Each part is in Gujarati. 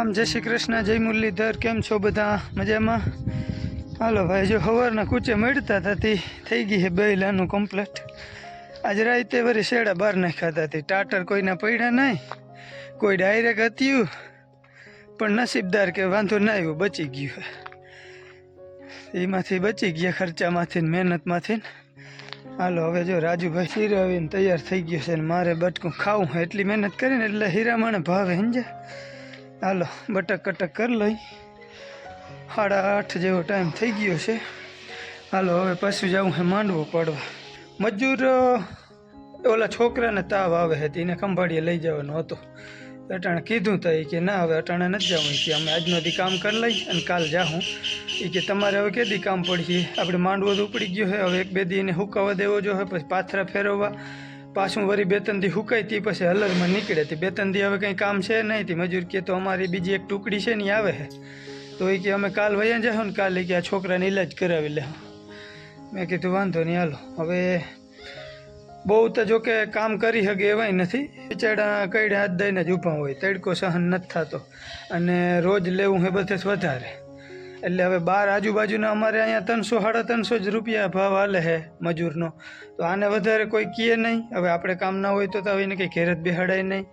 રામ જય શ્રી કૃષ્ણ, જય મુરલીધર, કેમ છો બધા? મજામાં? હાલો ભાઈ, જો સવારના કૂચે મળતા થતી થઈ ગઈ છે બૈલાનું કમ્પ્લેટ આજે રાતે વળી શેડા બહાર નાખ્યા હતી ટાટર કોઈના પડ્યા નહીં, કોઈ ડાયરેક્ટ હત્યું, પણ નસીબદાર કે વાંધો ના આવ્યો, બચી ગયું એમાંથી બચી ગયા ખર્ચામાંથી મહેનતમાંથી હાલો, હવે જો રાજુભાઈ સિરાવીને તૈયાર થઈ ગયો છે ને મારે બટકું ખાવું એટલી મહેનત કરીને એટલે હીરામણે ભાવે સમજે હાલો, બટક કટક કરી લઈ. સાડા આઠ જેવો ટાઈમ થઈ ગયો છે. હાલો, હવે પાછું જવું હે માંડવો પાડવા. મજૂર ઓલા છોકરાને તાવ આવે હતી એને ખંભાળીએ લઈ જવાનો હતો. અટાણે કીધું તો એ કે ના, હવે અટાણે નથી જવું. કે અમે આજનો દી કામ કરી લઈ અને કાલ જાઉં એ કે તમારે હવે કે દી કામ પડશે આપણે માંડવો તો ઉપડી ગયો છે, હવે એક બે દી એને હુકાવા દેવો જો હે પછી પાથરા ફેરવવા. પાછું વળી બે ત્રણ દી હુકાય તી પછી હલરમાં નીકળે તી બે ત્રણ દી હવે કંઈ કામ છે નહીં તી મજૂર કે તો અમારી બીજી એક ટુકડી છે ને આવે તો એ કે અમે કાલ વયા જાઓ ને કાલે કે આ છોકરાને ઈલાજ કરાવી લે મેં કીધું, વાંધો નહીં, હાલો. હવે બહુ તો જો કે કામ કરી શકે એવાય નથી. બિચારા કઈડે હાથ દઈને જ ઊભા હોય, તડકો સહન નથી થતો. અને રોજ લેવું એ બધે વધારે. એટલે હવે બાર આજુબાજુના અમારે અહીંયા ત્રણસો, સાડા ત્રણસો જ રૂપિયા ભાવ હાલે છે મજૂરનો. તો આને વધારે કોઈ કહે નહીં. હવે આપણે કામ ના હોય તો તો એને કંઈ ઘેર જ બેહાડાય નહીં.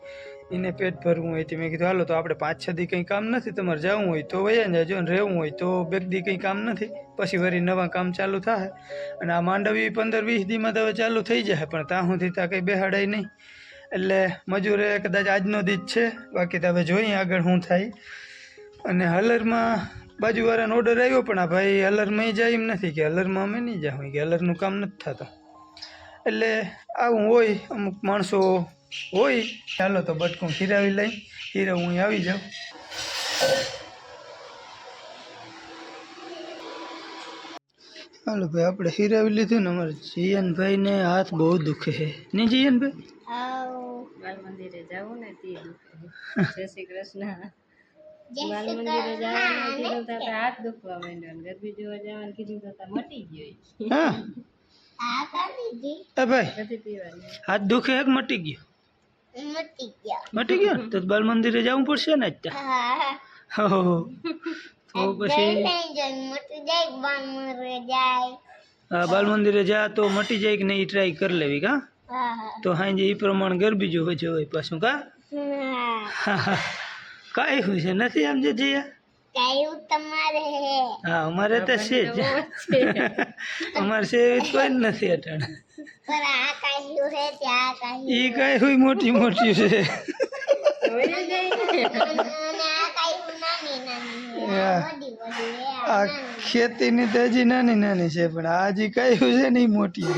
એને પેટ ભરવું હોય તો મેં કીધું, હાલો, તો આપણે પાંચ, છ દી કંઈ કામ નથી, તમારે જવું હોય તો વયા જાજો અને રહેવું હોય તો બે દી કંઈ કામ નથી. પછી વળી નવા કામ ચાલુ થાય. અને આ માંડવી પંદર, વીસ દીમાં તો હવે ચાલુ થઈ જાય, પણ ત્યાં સુધી ત્યાં કંઈ બેહાડાય નહીં. એટલે મજૂરે કદાચ આજનો દી જ છે. બાકી તો હવે જોઈએ આગળ શું થાય. અને હલરમાં બાજુવાળાનો ઓર્ડર આવ્યો પણ આ ભાઈ હલરમાં જાય એમ નથી કે હલરમાં અમે નહીં જાઉં કે હલરનું કામ નથી થતું. એટલે આવું હોય અમુક માણસો હોય ચાલો તો બટકું ખીરાવી લઈ ખીરા હું અહીં આવી જાઉં. હાલો ભાઈ આપણે હીરાવી લીધું ને અમારે જીયનભાઈ ને હાથ બહુ દુખે છે. નહીં જીયનભાઈ? બાલ મંદિરે જવું ને તે દુખે જય શ્રી કૃષ્ણ. બાલ મંદિરે જવાનું કીધું તો તો હાથ દુખવા માંડ્યો ને ગરબી જોવા જવાનું કીધું તો તો મટી ગયો ઈ. હા એ ભાઈ નથી પીવાની હાથ દુખે હે કે મટી ગયો મટી ગયો ને તો બાલ મંદિરે જવું પડશે ને અત્યારે હો તો પછી હા બાલ મંદિરે જા તો મટી જાય કે નહીં ટ્રાય કરી લેવી કા તો હાંજે એ પ્રમાણે ગરબી જોવે જોવે પાછું કા કાંઈ હોય છે? નથી આમ જે જયા? હા અમારે તો છે જ. અમારે છે એવી કોઈ જ નથી અટાણે. ઈ કાંઈ હોય મોટી મોટી છે. આ ખેતીની તો હજી નાની નાની છે પણ આ હજી કાંઈ છે ને મોટી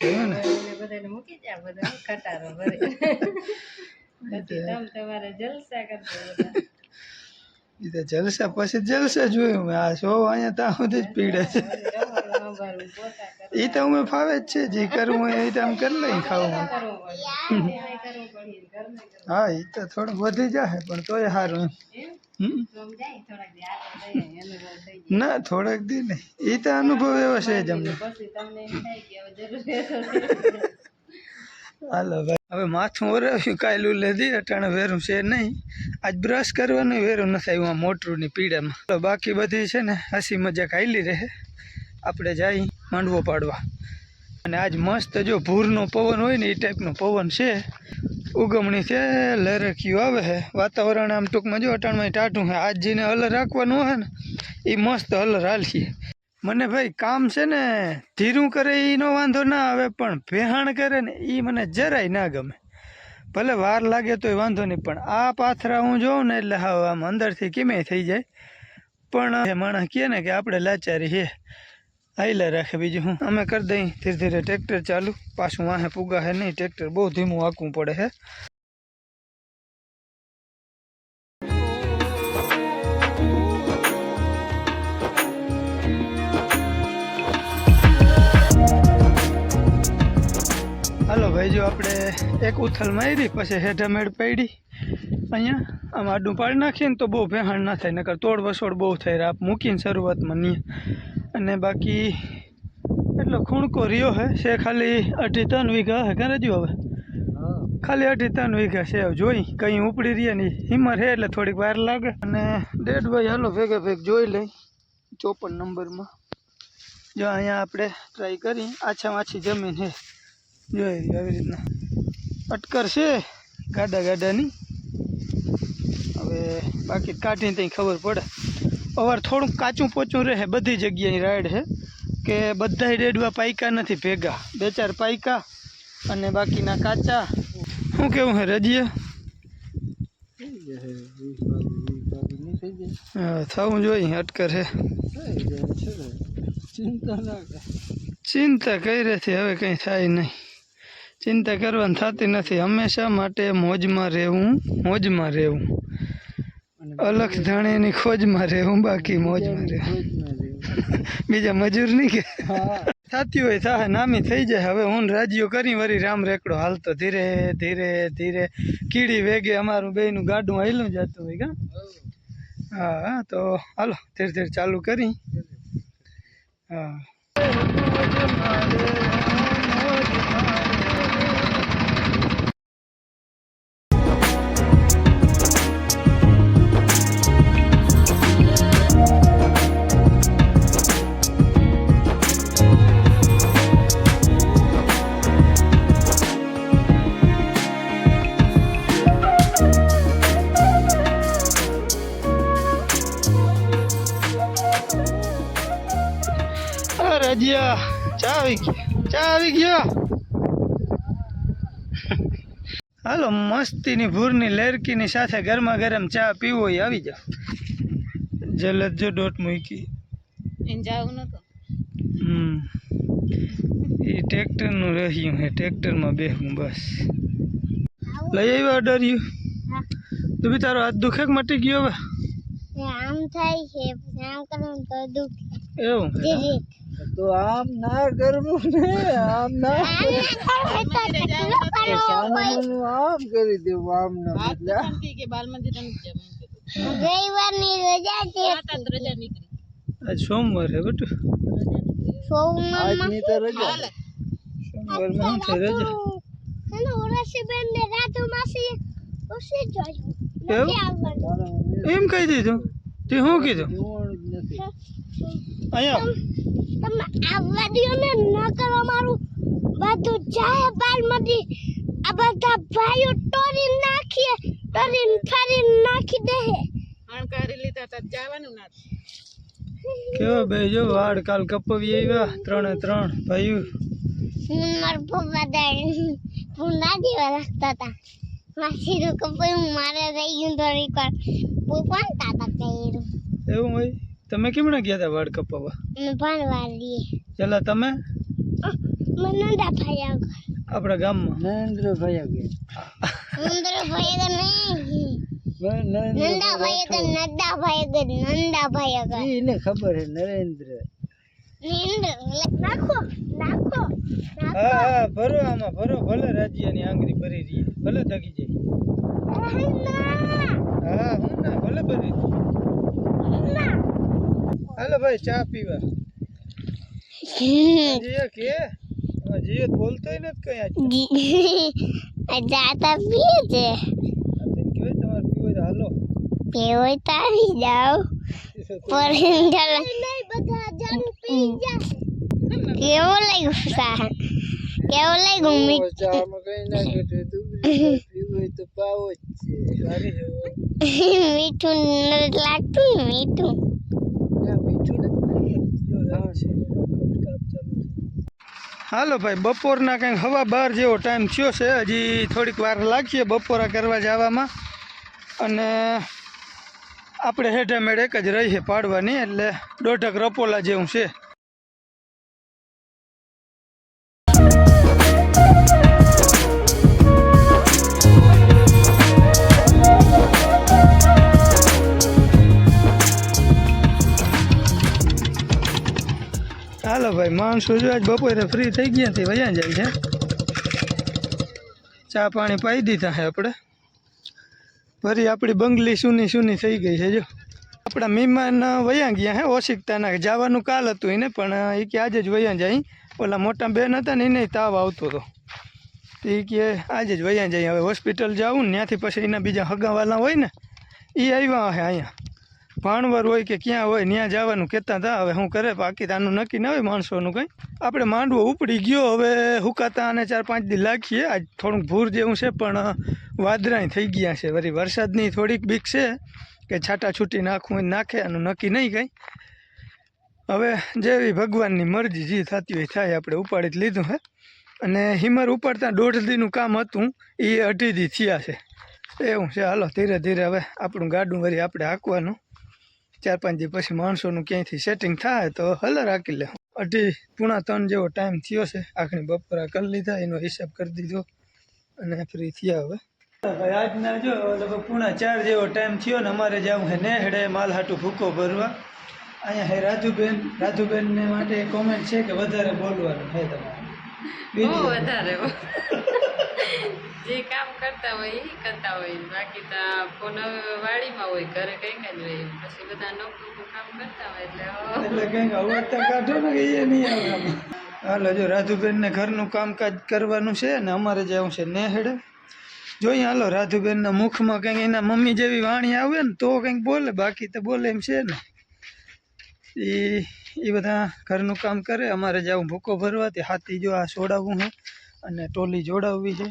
છે. ને? ઈ તો જલસા પછી જલસા જોયું મેં. આ શો અહીંયા ત્યાં સુધી જ પીડે છે. એ તો અમે ફાવે જ છે. જે કરવું એ તો આમ કરી લઈ ખાવું. હા એ તો થોડું વધી જાય પણ તોય સારું. ના થોડાક દી નહીં. એ તો અનુભવ એવો છે જ અમને. હાલો, ભાઈ. હવે માથું ઓરાવ્યું કાયલું લીધી અટાણે વેરું છે નહીં. આજ બ્રશ કરવાનું, વેરું નથી આવ્યું મોટરુંની પીડામાં. તો બાકી બધી છે ને, હસી મજાક હાલી રહે. આપણે જઈ માંડવો પાડવા. અને આજ મસ્ત જો ભૂરનો પવન હોય ને, એ ટાઈપનો પવન છે. ઉગમણી છે લહેરખીયું આવે છે. વાતાવરણ આમ ટૂંકમાં જો અટાણમાં ટાઢું છે. આજ જેને હલર રાખવાનું હોય ને, એ મસ્ત હલર હાલીએ મને ભાઈ કામ છે ને, ધીરું કરે એનો વાંધો ના આવે, પણ ભેહાણ કરે ને એ મને જરાય ના ગમે. ભલે વાર લાગે તોય વાંધો નહીં, પણ આ પાથરા હું જોઉં ને એટલે હા આમ અંદરથી કેમે થઈ જાય. પણ માણસ કહે ને કે આપણે લાચારી છે. આઈલા રાખે બીજું હું. અમે કરી દઈ, ધીરે ધીરે ટ્રેક્ટર ચાલુ. પાછું વાહે પૂગા હે નહીં, ટ્રેક્ટર બહુ ધીમું આકવું પડે છે ભાઈ જો આપણે એક ઉથલ મારી પછી હેઠામેડ પડી. અહીંયા આમ આડું પાડી નાખીએ ને તો બહુ ભેહાણ ના થાય નકર તોડ વસોડ બહુ થાય રાપ મૂકીને શરૂઆતમાં નહીં અને બાકી એટલો ખૂણકો રહ્યો હે છે ખાલી અઢી ત્રણ વીઘા હે કરે જો હવે? ખાલી અઢી ત્રણ વીઘા છે જોઈ કંઈ ઉપડી રહ્યા નહીં હિમર છે એટલે થોડીક વાર લાગે. અને ડેડ ભાઈ હાલો ભેગા ભેગ જોઈ લઈ ચોપન નંબરમાં. જો અહીંયા આપણે ટ્રાય કરી આછામાં આછી જમીન છે જોઈ આવી રીતના. અટકર છે ગાડા ગાડાની. હવે બાકી કાઢીને ત્યાં ખબર પડે. અવાર થોડુંક કાચું પોચું રહે બધી જગ્યાએ રાઈડ છે. કે બધાય રેડવા પાયકા નથી ભેગા. બે ચાર પાયકા અને બાકીના કાચા. શું કેવું હે રજીએ? હા થવું જોઈએ અટકર છે ચિંતા કર. રેથી હવે કંઈ થાય નહીં. ચિંતા કરવાની થતી નથી. હંમેશા માટે મોજમાં રહેવું મોજમાં રહેવું. અલગ ધણીની ખોજમાં રહેવું બાકી મોજમાં રહેવું. બીજા મજૂર નહીં કે? થતી હોય થાય નામી થઈ જાય. હવે હું રાજીઓ કરી વરી રામ રેકડો હાલતો ધીરે ધીરે ધીરે. કીડી વેગે અમારું બેયનું ગાડું હાલ્યું જતું હોય કા? હા હા તો હાલો ધીરે ધીરે ચાલુ કરી. હા. હાલો મસ્તીની ભૂરની લેરકીની સાથે ગરમા ગરમ ચા પીવો એ આવી જાઓ. જલદ જો ડોટ મૂકી. હમ. એ ટ્રેક્ટરનું રહ્યું હે ટ્રેક્ટરમાં બેહું બસ. લઈ આવ્યો ડર્યું તું બી તારો હાથ દુખે કે મટી ગયો હવે? આમ થાય છે આમ કરવાનું તો દુખે. એવું તો આમ ના કરવું ને આમ ના આમ કરી દેવું આમ ના બદલે રવિવારની રજા છે. આજ સોમવાર હે બેટું સોમવારમાં આજની તો રજા. સોમવારમાં શું રજા? અને ઓરસી બેન ને રાતુ માસી જોયું એમ કહી દીધું. તે શું કીધું? જોવાનું અહીંયા. તમે આવવા દો ને ન કરો મારું. બધું જાય બારમાંથી. આ બધા ભાઈઓ ટોરી નાખીએ ટોરી ફરી નાખી દે. કેવો બે જો વાળ કાલ કપવી આવ્યા ત્રણે ત્રણ ભાઈ હું મારા પપ્પા દાડી ભૂંડા જેવા લાગતા હતા માસી નું કપડું મારે રહી ગયું થોડીક વાર. પણ તાતા કર્યું એવું હોય? તમે કેમણે ગયા હતા વાળ કપાવવા અમે ભણવા લઈએ ચલા તમે? મને નંદા ભાઈ આગળ આપણા ગામમાં. નરેન્દ્ર ભાઈ ગયા નંદા ભાઈ આગળ નહીં. નરેન્દ્ર નંદા ભાઈ આગળ નંદા ભાઈ આગળ નંદા ભાઈ આગળ એને ખબર હે નરેન્દ્ર. નીંદર નાખો નાખો હા હા ભરો આમાં ભરો ભલે રાજ્યની આંગળી ભરી રહી. ભલે થકી જાય. હા હું ના ભલે ભરી હાલો ભાઈ ચા પીવા. જીએ કે? જીએ બોલતો બોલતોય નથી કઈ આજ. જાતા પીએ છે. તમારે પીવો તો હાલો. પીવો તો આવી જાઓ. પર બધા કેવો લાગ્યું સા કેવો લાગ્યું મીઠું. મીઠું નથી લાગતું ને મીઠું. હાલો ભાઈ બપોરના કંઈક હવા બાર જેવો ટાઈમ થયો છે. હજી થોડીક વાર લાગશે બપોરા કરવા જવામાં. અને આપણે હેઠે મેળ એક જ રહી છે પાડવાની એટલે દોઢક રપોલા જેવું છે. ભાઈ માણસો જો આજ બપોરે ફ્રી થઈ ગયા તે વયા જાય છે. ચા પાણી પાઈ દીધા છે આપણે. ફરી આપણી બંગલી સૂની સૂની થઈ ગઈ છે, જો. આપણા મહેમાન વયા ગયા હે ઓશિકતાના. જવાનું કાલ હતું એને, પણ એ કે આજે જ વયા જાય. ઓલા મોટા બેન હતા ને, એને તાવ આવતો હતો. એ કે આજે જ વયા જાય, હવે હોસ્પિટલ જાઉં ને, ત્યાંથી પછી એના બીજા હગાવાલા હોય ને એ આવ્યા હે અહીંયા. ભાણવર હોય કે ક્યાં હોય ત્યાં જવાનું કહેતા હતા હવે શું કરે બાકી આનું નક્કી ના હોય માણસોનું કંઈ. આપણે માંડવો ઉપડી ગયો, હવે હુકાતા અને ચાર પાંચ દી લાગીએ. આજ થોડુંક ભૂર જેવું છે, પણ વાદરાય થઈ ગયા છે. વળી વરસાદની થોડીક બીક છે કે છાટા છૂટી નાખવું હોય નાખે, આનું નક્કી નહીં કંઈ. હવે જેવી ભગવાનની મરજી જે થતી હોય થાય આપણે ઉપાડી જ લીધું હે. અને હિમર ઉપાડતા દોઢ દીનું કામ હતું એ અઢી દી થયા છે. એવું છે. હાલો, ધીરે ધીરે હવે આપણું ગાડું વળી આપણે હાંકવાનું. ચાર પાંચ દિવસ પછી માણસોનું ક્યાંયથી સેટિંગ થાય તો હલ રાખી લે. અઢી પૂણા ત્રણ જેવો ટાઈમ થયો છે. આખરી બપોરા કરી લીધા એનો હિસાબ કરી દીધો અને ફ્રી થયા હવે. ભાઈ આજના જો લગભગ પૂણા ચાર જેવો ટાઈમ થયો ને અમારે જવું છે નેહડે માલહાટું ભૂકો ભરવા અહીંયા હે રાજુબેન. રાજુબેનને માટે કોમેન્ટ છે કે વધારે બોલવાનું હે તમારે? બીજું? વધારે. જે કામ કરતા હોય એ કરતા હોય. બાકી તો ફોન વાડીમાં હોય, ઘરે કંઈક જ રહે. પછી બધા નોકરું કામ કરતા હોય એટલે હો. એટલે કંઈક અવાજ ને ઘરનું કામકાજ કરવાનું છે ને અમારે જવું છે નેહડે જોઈએ હાલો રાધુબેનના મુખમાં કંઈક એના મમ્મી જેવી વાણી આવે ને તો કંઈક બોલે, બાકી તો બોલે એમ છે ને. એ એ બધા ઘરનું કામ કરે, અમારે જવું ભૂકો ભરવાથી હાથી જો આ છોડાવું છે અને ટોલી જોડાવવી છે.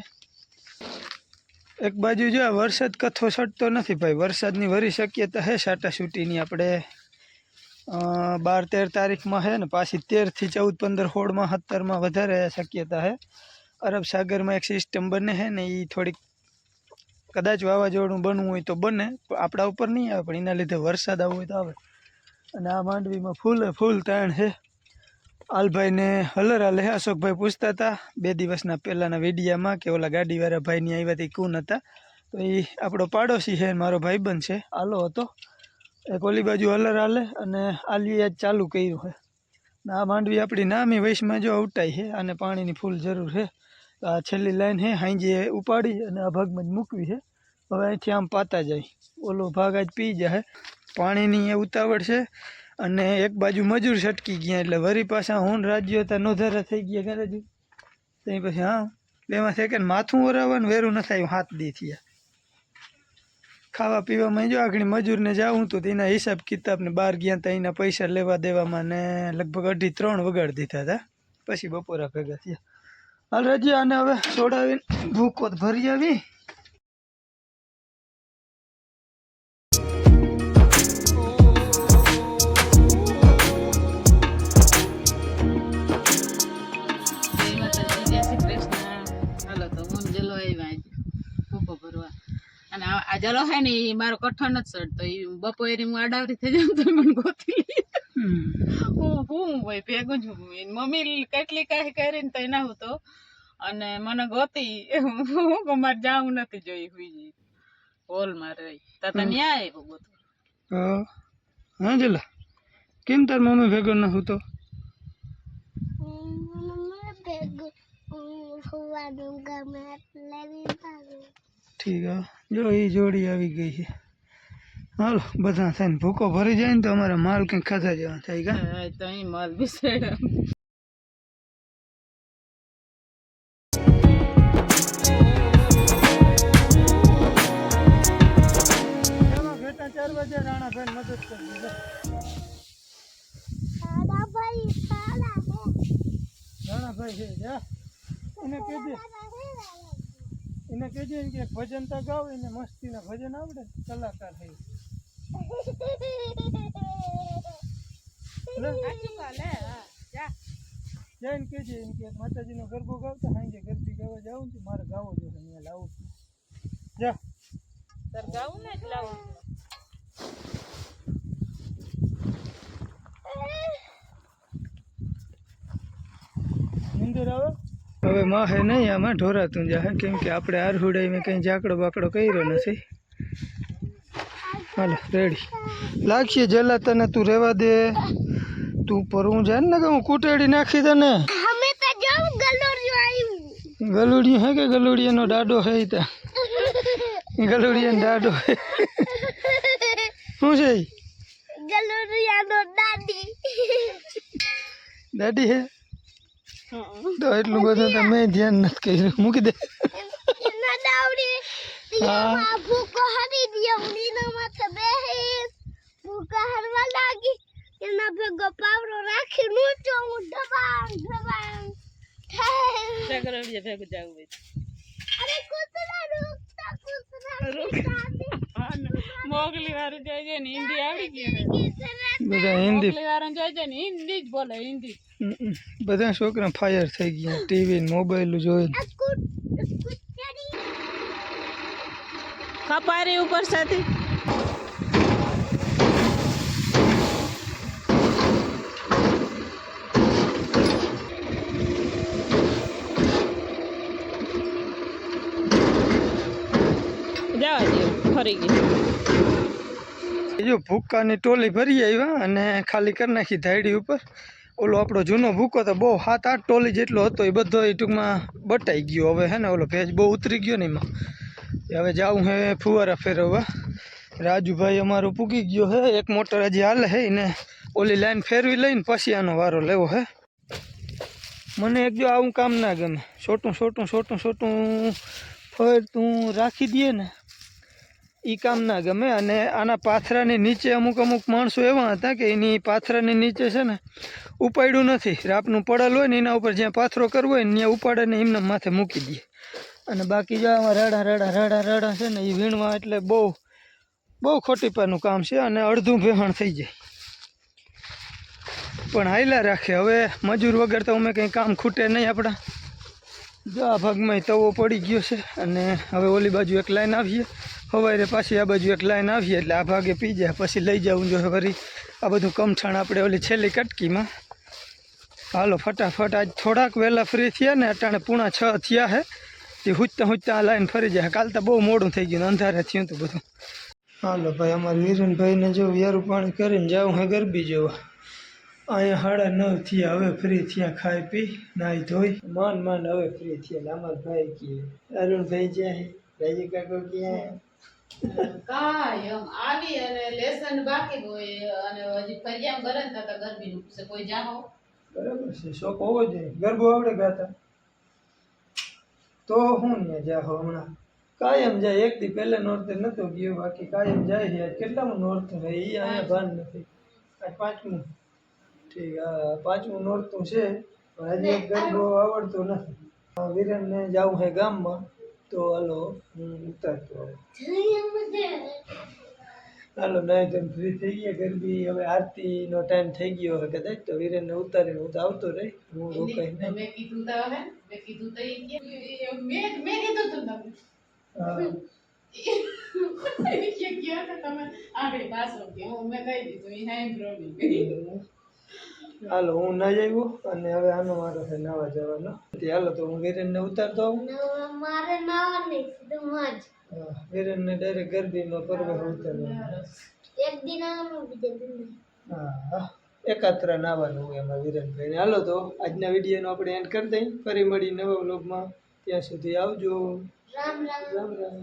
એક બાજુ જો વરસાદ કથો સટતો નથી ભાઈ. વરસાદની વરી શક્યતા છે સાટા છૂટીની આપણે બાર તેર તારીખમાં છે ને પાછી તેરથી ચૌદ પંદર સોળમાં સત્તરમાં વધારે શક્યતા છે અરબ સાગરમાં એક સિસ્ટમ બને છે ને એ થોડીક કદાચ વાવાઝોડું બનવું હોય તો બને આપણા ઉપર નહીં આવે, પણ એના લીધે વરસાદ આવવો હોય તો આવે. અને આ માંડવીમાં ફૂલે ફૂલ તાણ છે આલભાઈને હલર હાલે અશોકભાઈ પૂછતા હતા, બે દિવસના પહેલાંના વિડીયામાં કે ઓલા ગાડીવાળા ભાઈની આવ્યા હતી કોણ હતા. તો એ આપણો પાડોશી છે મારો ભાઈબંધ છે, આલો હતો. એક ઓલી બાજુ હલર હાલે અને આલીએ આજ ચાલુ કર્યું છે. આ માંડવી આપણી નામી વયસમાં જો અવટાઈ છે અને પાણીની ફૂલ જરૂર છે. આ છેલ્લી લાઈન છે હાંજીએ ઉપાડી અને આ ભાગમાં જ મૂકવી છે. હવે અહીંથી આમ પાતા જાય. ઓલો ભાગ આજ પી જાય. પાણીની એ ઉતાવળ છે. અને એક બાજુ મજૂર છટકી ગયા એટલે વરી પાછા હું રાજ્યો હતા નોધારા થઈ ગયા ઘરે જ. ત્યાં પછી, હા બેમાં સેકન્ડ માથું ઓરાવવાનું વેરું ન થાય હાથ દી થયા. ખાવા પીવામાં જો આગળ મજૂરને જાઉં તો તેના હિસાબ કિતાબને બહાર ગયા હતા એના પૈસા લેવા દેવામાં ને લગભગ અઢી ત્રણ વગાડી દીધા હતા. પછી બપોરા ભેગા થયા. હાલ રજી આને હવે છોડાવીને ભૂકો ભરી આવી. જલો હે ને મારો કઠણ નથી ચડતો એ બપોરે હું આડાવરી થઈ જાઉં તો મને ગોતી હું હું ભાઈ ભેગું જ હું. એની મમ્મી કેટલી કાંઈ કરીને તો એના હું તો. અને મને ગોતી. હું કહું મારે જાવું નથી જોઈ હુઈ જઈ હોલમાં રહી. તો તને ન્યાય આવ્યો ગોતો હા જલા. કેમ તાર મમ્મી ભેગો ન હું તો ભેગું હોવાનું ગમે એટલે વિચારું ઠીક હા જો એ જોડી આવી ગઈ છે. હાલો બધા થઈને ભૂકો ભરી જાય ને તો અમારે માલ કંઈક ખાધા જેવા થાય કા? હા, તો અહીં માલ બિસાડ્યો ઘેટા ચાર વાગે રાણા ભાઈ મદદ કરી સાડા ભાઈ સાડા રાણા ભાઈ છે જા. એને કહેજે. એને કહેજે કે ભજન તો ગાવ એને મસ્તીના ભજન આવડે કલાકાર થઈ જઈને કહેજે એમ કે માતાજીનો ગરબો ગાવતા સાંજે ગરબી ગાવા જાઉં તો મારે ગાવો જોઈએ અહીંયા લાવું છું. જા. તાર ગાવું ને જ લાવું નીંદર આવે? હવે માહે નહીં આમાં ઢોરાતું જાહે કેમ કે આપણે આરહુડાઈમાં કંઈ ઝાકડો બાકડો કર્યો નથી. હાલો રેડી. લાગશે જેલા તને તું રહેવા દે. તું પરવું જાય ને કે હું કૂટેડી નાખી તને. ગલુડિયું હે કે ગલુડિયાનો દાડો હે ત્યાં ગલુડિયાનો દાડો હે. શું છે ગલુડિયાનો દાદી. દાડી હે? તો એટલું બધું તો મેં ધ્યાન નથી કર્યું. મૂકી દે. ભેગું જવું મોગલી વાળું જાય છે ને હિન્દી આવડી ગયું. બધા હિન્દી. વાળું જાય છે ને હિન્દી જ બોલે હિન્દી. બધા છોકરા ફાયર થઈ ગયા. ટીવી ને મોબાઈલ જોઈ કપારી ઉપર સાથે જવા ફરી ગઈ. જો ભૂક્કાની ટોલી ભરી આવ્યા અને ખાલી કરી નાખી ધાયડી ઉપર. ઓલો આપણો જૂનો ભૂકો તો બહુ સાત આઠ ટોલી જેટલો હતો, એ બધો એ ટૂંકમાં બટાઈ ગયો. હવે હે ને ઓલો ભેજ બહુ ઉતરી ગયો ને એમાં. હવે જાવું હે ફુવારા ફેરવવા. રાજુભાઈ અમારો પૂગી ગયો હે, એક મોટર હજી હાલે હે ને ઓલી લાઈન ફેરવી લઈને પછી આનો વારો લેવો હે. મને એક જો આવું કામ ના ગમે. છોટું છોટું છોટું છોટું ફરતું રાખી દઈએ ને. એ કામ ના ગમે અને આના પાથરાની નીચે અમુક અમુક માણસો એવા હતા કે એની પાથરાની નીચે છે ને ઉપાડ્યું નથી. રાપનું પડેલ હોય ને એના ઉપર જ્યાં પાથરો કરવો હોય ને ત્યાં ઉપાડે ને એમને માથે મૂકી દે. અને બાકી જો આમાં રડા રડા રડા રડા છે ને એ વીણવા એટલે બહુ બહુ ખોટીપાનું કામ છે અને અડધું ભેહણ થઈ જાય. પણ હાયલા રાખે. હવે મજૂર વગર તો અમે કંઈ કામ ખૂટે નહીં આપણા. જો આ ભાગમાં તવો પડી ગયો છે અને હવે ઓલી બાજુ એક લાઈન આવીએ. સવારે પાછી આ બાજુ એક લાઈન આવીએ એટલે આ ભાગે પી જાય, પછી લઈ જવું જોઈએ વળી આ બધું કમઠાણ આપણે ઓલી છેલ્લી કટકીમાં. હાલો, ફટાફટ આજ થોડાક વહેલા ફ્રી થયા ને અટાણે પૂણા છ થયા હે. તે હુજતા હુજતા આ લાઈન ફરી જાય. કાલ તો બહુ મોડું થઈ ગયું અંધારે થયું હતું બધું. હાલો, ભાઈ, અમારે વીરનભાઈને જો વ્યારું પાણી કરીને જાઉં હે ગરબી જોવા. અહીંયા સાડા નવ થયા હવે ફ્રી થયા ખાઈ પી નાહી ધોઈ. માન માન હવે ફ્રી થયા લામાલ ભાઈ કીએ અરુણભાઈ જ્યાં રાજી કાકો ક્યાં કાયમ આવી અને લેસન બાકી હોય અને હજી ફરિયામ કરે ને તો ગરબીનું પૂછે કોઈ જાઓ બરાબર છે શોખ હોવો જોઈએ ગરબો આવડે ગાતા. તો હું ને જાહો હમણાં? કાયમ જાય એક દી પહેલા નોરતે નતો ગયો બાકી કાયમ જાય કેટલામાં નોર્થ કેટલામું એ અહીંયા ભાન નથી. પાંચમું. ઠીક હા પાંચમું નોરતું છે પણ હજી એક ગરબો આવડતો નથી. વિરેનને જવું છે ગામમાં તો હાલો હું ઉતારતો. હાલો નહીં તમે ફ્રી થઈ ગયા ગરબી હવે આરતીનો ટાઈમ થઈ ગયો હવે કદાચ તો વિરેનને ઉતારીને હું તો આવતો રહી હું રોકાઈ નહીં મેં કીધું તો હે મેં કીધું તો મેં મેં કીધું તું તમને. હા. કે કે તમે આગળ પાછળ કે હું મેં કહી દીધું ઈ સાંભળો નહીં. હાલો હું ના આવ્યો અને હવે આનો મારો છે નાવા જવાનો. હાલો તો હું વિરેનને ઉતારતો આવું. મારે નાવા નહીં સીધું મજ હા, ડાયરેક્ટ ગરબીમાં પરવે એક દિન આવું બીજે દિન હા એકાત્ર એકાત્રા નાવાનું હોય એમાં વિરેનભાઈને હાલો તો આજના વિડીયોનો આપણે એન્ડ કરી દઈએ. ફરી મળી નવા વ્લોગમાં. ત્યાં સુધી આવજો. રામ રામ. રામ રામ.